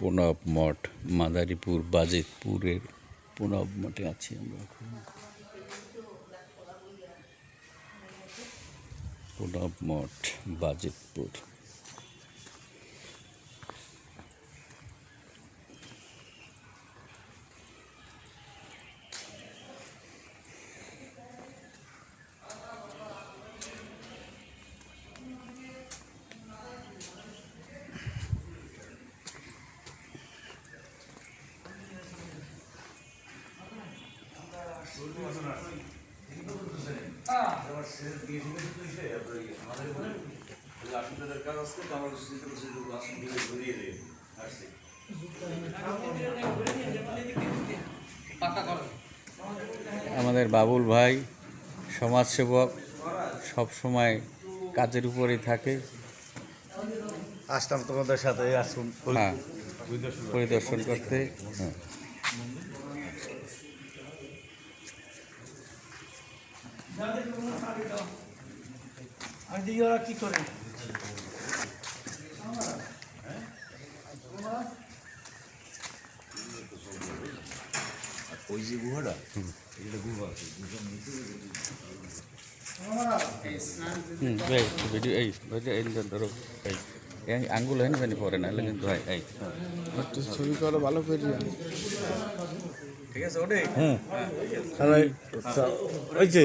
প্রণব মঠ মাদারীপুর বাজেতপুরের প্রণব মঠে আছি আমরা। প্রণব মঠ বাজিতপুর। আমাদের বাবুল ভাই সমাজসেবক সব সময় কাজের উপরেই থাকে। আসলাম তোমাদের সাথে আসুন। হ্যাঁ পরিদর্শন করতে। হ্যাঁ ওরা কি করে? ওই যে গুহাটা? এই এই আঙ্গুল হয় না জানি পরে না কিন্তু হয় এই। ছবি করো ভালো করে। ঠিক আছে ওটাই হুম। ওই যে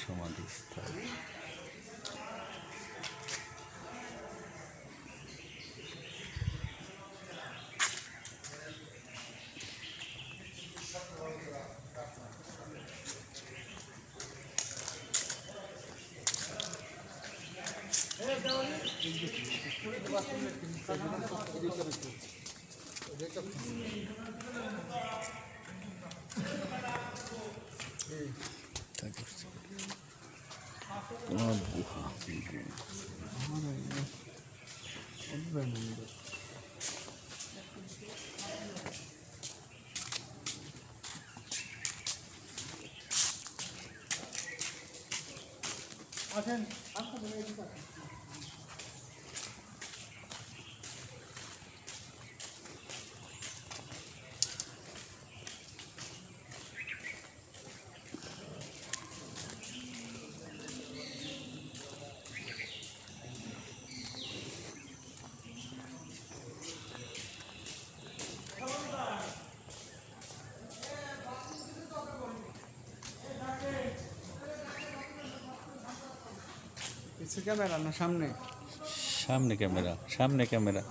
সমাধিস্থল। প্রণব গুহা আসেন পিছে ক্যামেরা না সামনে? সামনে ক্যামেরা সামনে ক্যামেরা।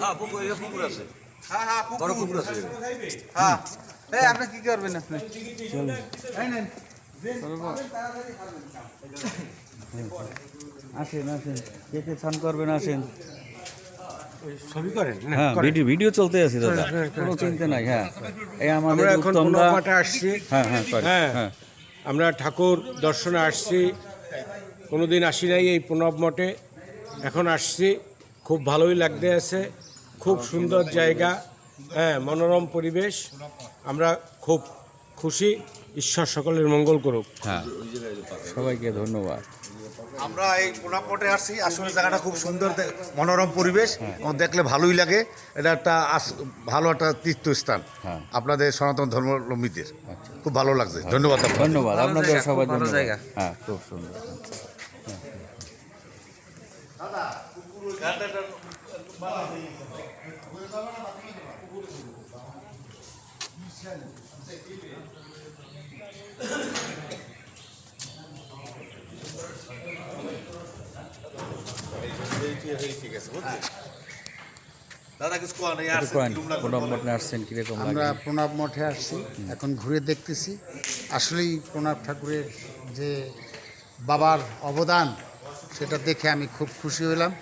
হ্যাঁ পুকুর এটা আছে। হ্যাঁ হ্যাঁ বড় পুকুর আছে। হ্যাঁ এই আপনি কি করবেন আপনি? আসেন আসেন। কে কে স্নান করবেন আসেন। ছবি করেন হ্যাঁ ভিডিও ভিডিও চলতে আছে দাদা। কোনো চিন্তা নাই হ্যাঁ। এই আমাদের আমরা এখন আসছি। হ্যাঁ হ্যাঁ হ্যাঁ হ্যাঁ। আমরা ঠাকুর দর্শনে আসছি। কোনোদিন আসি নাই এই প্রণব মঠে। এখন আসছি। খুব ভালোই লাগতে আছে। খুব সুন্দর জায়গা। হ্যাঁ মনোরম পরিবেশ। আমরা খুব খুশি। ঈশ্বর সকলের মঙ্গল করুক। হ্যাঁ। সবাইকে ধন্যবাদ। আমরা এই কোনাপটে আসছি আসলে জায়গাটা খুব সুন্দর মনোরম পরিবেশ এবং দেখলে ভালোই লাগে। এটা একটা আস- ভালো একটা তীর্থস্থান হ্যাঁ। আপনাদের সনাতন ধর্মাবলম্বীদের। খুব ভালো লাগছে। ধন্যবাদ ধন্যবাদ। আপনাদের ভালো ধন্যবাদ। জায়গা। হ্যাঁ খুব সুন্দর। দাদা আমরা প্রণব মঠে আসছি, এখন ঘুরে দেখতেছি। আসলেই প্রণব ঠাকুরের যে বাবার অবদান, সেটা দেখে আমি খুব খুশি হলাম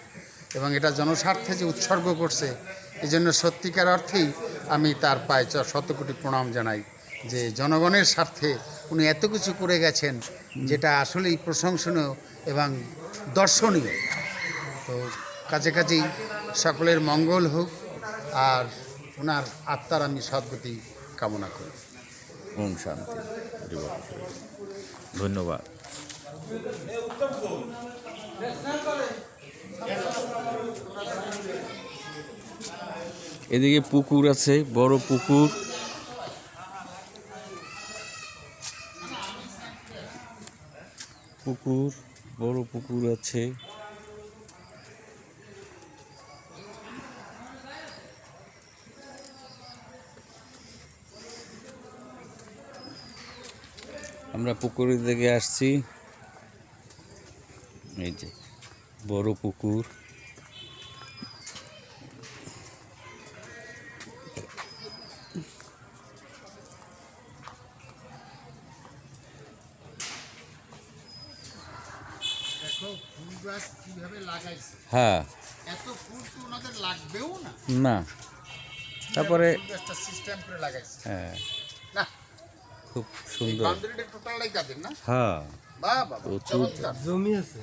এবং এটা জনস্বার্থে যে উৎসর্গ করছে এই জন্য সত্যিকার অর্থেই আমি তার পায়ে চ- শত কোটি প্রণাম জানাই। যে জনগণের স্বার্থে উনি এত কিছু করে গেছেন যেটা আসলেই প্রশংসনীয় এবং দর্শনীয়। তো কাছে কাছেই সকলের মঙ্গল হোক আর ওনার আত্মার আমি সদ্গতি কামনা করি। ওম শান্তি। ধন্যবাদ। এদিকে পুকুর আছে বড় পুকুর। পুকুর বড় পুকুর আছে। আমরা পুকুরের দিকে আসছি। এই যে বড় পুকুর। হ্যাঁ। এত ফুল তো ওনাদের লাগবেও না। না। তারপরে ফুল গাছটা সিস্টেম করে লাগাইছে। হ্যাঁ। খুব সুন্দর। তাদের হ্যাঁ। প্রচুর। জমি আছে।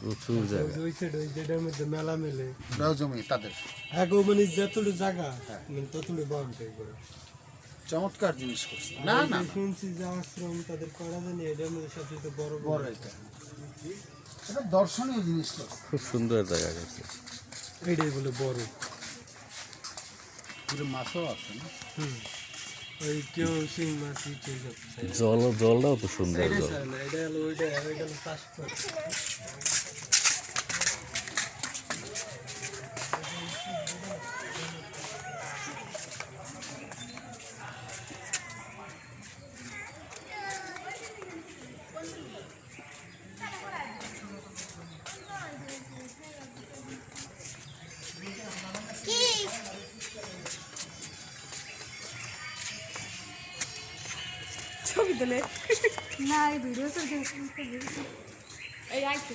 প্রচুর জায়গা। ওই সাইড ওই যেটার মধ্যে মেলা মেলে। ওরাও জমি তাদের। আগে মানে যতটুকু জায়গা মানে ততটুকু বাউন্ডারি করে। চমৎকার জিনিস করছে। না না শুনছি যে আশ্রম তাদের করা জানি এটার মধ্যে সবচেয়ে বড় বড় এটা। এটা দর্শনীয় জিনিস তো। খুব সুন্দর জায়গা গেছে। এটাই বলে বড়। পুরো মাছও আছে না? হুম। ওই কেউ শিং মাছ জল জলটাও তো সুন্দর জল। এটা হলো ওইটা ওইটা চাষ করে। তোলে না এই ভিডিও এই আইসি